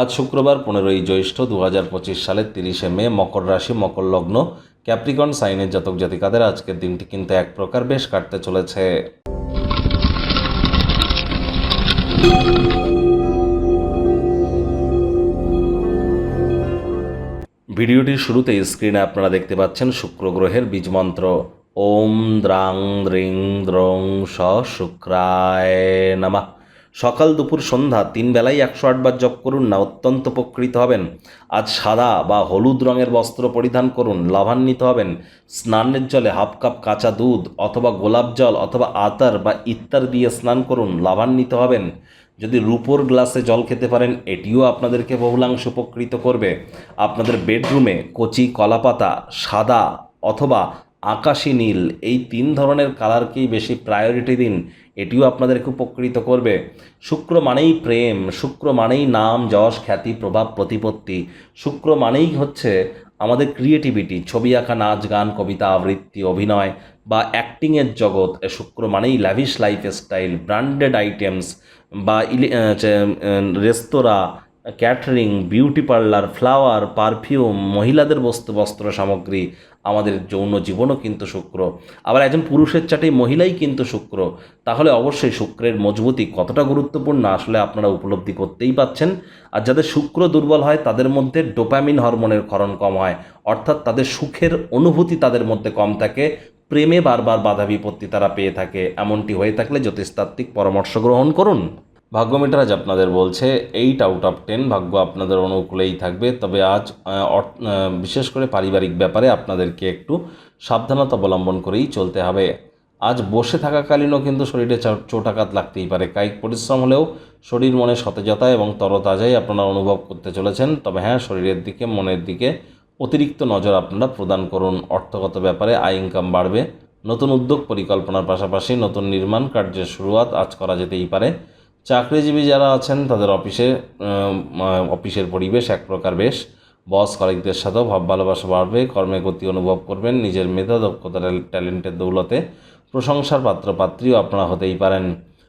আজ শুক্রবার পনেরোই জ্যৈষ্ঠ দু হাজার পঁচিশ সালের তিরিশে মে মকর রাশি, মকর লগ্ন, ক্যাপ্রিকন সাইনের জাতক জাতিকাদের আজকের দিনটি কিন্তু এক প্রকার বেশ কাটতে চলেছে। ভিডিওটির শুরুতেই স্ক্রিনে আপনারা দেখতে পাচ্ছেন শুক্র গ্রহের বীজ মন্ত্র। ওম দ্রাং দ্রিং দ্রং স শুক্রায় নামা। সকাল দুপুর সন্ধ্যা তিন বেলায় একশো আটবার জপ করুন না, অত্যন্ত উপকৃত হবেন। আজ সাদা বা হলুদ রঙের বস্ত্র পরিধান করুন, লাভান্বিত হবেন। স্নানের জলে হাফ কাপ কাঁচা দুধ অথবা গোলাপ জল অথবা আতার বা ইত্যার দিয়ে স্নান করুন, লাভান্বিত হবেন। যদি রূপোর গ্লাসে জল খেতে পারেন, এটিও আপনাদেরকে বহুলাংশ উপকৃত করবে। আপনাদের বেডরুমে কচি কলাপাতা, সাদা অথবা আকাশি নীল। এই তিন ধরনের কালারকেই বেশি প্রায়োরিটি দিন, এটিও আপনাদেরকে উপকৃত করবে। শুক্র মানেই প্রেম, শুক্র মানেই নাম, যশ, খ্যাতি, প্রভাব, প্রতিপত্তি। শুক্র মানেই হচ্ছে আমাদের ক্রিয়েটিভিটি ছবি আঁকা, নাচ, গান, কবিতা, আবৃত্তি, অভিনয় বা অ্যাক্টিংয়ের জগৎ। শুক্র মানেই ল্যাভিশ লাইফস্টাইল ব্র্যান্ডেড আইটেমস বা restaurant catering, beauty parlour, flower, perfume, মহিলাদের বস্তু, বস্ত্র সামগ্রী, আমাদের যৌন জীবনও কিন্তু শুক্র। আবার একজন পুরুষের চাটেই মহিলাই কিন্তু শুক্র। তাহলে অবশ্যই শুক্রের মজবুতি কতটা গুরুত্বপূর্ণ আসলে আপনারা উপলব্ধি করতেই পাচ্ছেন। আর যাদের শুক্র দুর্বল হয়, তাদের মধ্যে ডোপামিন হরমোনের ক্ষরণ কম হয়। অর্থাৎ তাদের সুখের অনুভূতি তাদের মধ্যে কম থাকে। প্রেমে বারবার বাধা বিপত্তি তারা পেয়ে থাকে। এমনটি হয়ে থাকলে জ্যোতিষতাত্ত্বিক পরামর্শ গ্রহণ করুন। ভাগ্যমিটার আজ আপনাদের বলছে এইট আউট অফ টেন ভাগ্য আপনাদের অনুকূলেই থাকবে। তবে আজ বিশেষ করে পারিবারিক ব্যাপারে আপনাদেরকে একটু সাবধানতা অবলম্বন করেই চলতে হবে। আজ বসে থাকাকালীনও কিন্তু শরীরে চোটাঘাত লাগতেই পারে। কায়িক পরিশ্রম হলেও শরীর মনে সতেজতা এবং তরতাজাই আপনারা অনুভব করতে চলেছেন। তবে হ্যাঁ শরীরের দিকে, মনের দিকে অতিরিক্ত নজর আপনারা প্রদান করুন। অর্থগত ব্যাপারে আয় ইনকাম বাড়বে। নতুন উদ্যোগ পরিকল্পনার পাশাপাশি নতুন নির্মাণ কার্যের শুরুয়াত আজ করা যেতেই পারে। চাকরিজীবী যারা আছেন, তাদের অফিসে অফিসের পরিবেশ এক প্রকার বেশ। বস কলিকদের সাথেও ভাব, ভালোবাসা বাড়বে, কর্মে গতি অনুভব করবেন, নিজের মেধা দক্ষতা ট্যালেন্টের দৌলতে প্রশংসার পাত্র, পাত্রীও আপনারা হতেই পারেন।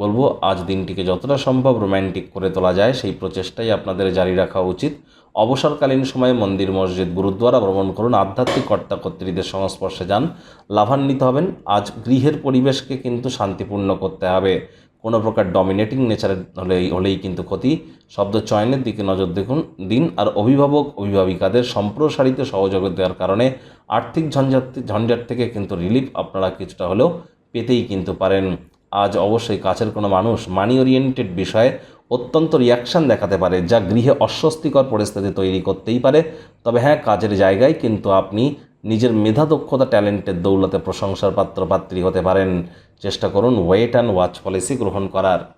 বলব, আজ দিনটিকে যতটা সম্ভব রোম্যান্টিক করে তোলা যায়, সেই প্রচেষ্টাই আপনাদের জারি রাখা উচিত। অবসরকালীন সময়ে মন্দির, মসজিদ, গুরুদ্বারা ভ্রমণ করুন, আধ্যাত্মিক কর্তা কর্তৃদের সংস্পর্শে যান, লাভান্বিত হবেন। আজ গৃহের পরিবেশকে কিন্তু শান্তিপূর্ণ করতে হবে। কোনো প্রকার ডমিনেটিং নেচারের হলেই হলেই কিন্তু ক্ষতি। শব্দ চয়নের দিকে নজর দেখুন, দিন আর অভিভাবক, অভিভাবিকাদের সম্প্রসারিত সহযোগিতা দেওয়ার কারণে আর্থিক ঝঞ্ঝাট ঝঞ্ঝাট থেকে কিন্তু রিলিফ আপনারা কিছুটা হলেও পেতেই কিন্তু পারেন। আজ অবশ্যই কাছের কোনো মানুষ মানি ওরিয়েন্টেড বিষয়ে অত্যন্ত রিয়াকশান দেখাতে পারে, যা গৃহে অস্বস্তিকর পরিস্থিতি তৈরি করতেই পারে। তবে হ্যাঁ কাজের জায়গায় কিন্তু আপনি নিজের মেধা দক্ষতা ট্যালেন্টের দৌলতে প্রশংসার পাত্র পাত্রী হতে পারেন। চেষ্টা করুন ওয়েট অ্যান্ড ওয়াচ পলিসি গ্রহণ করার।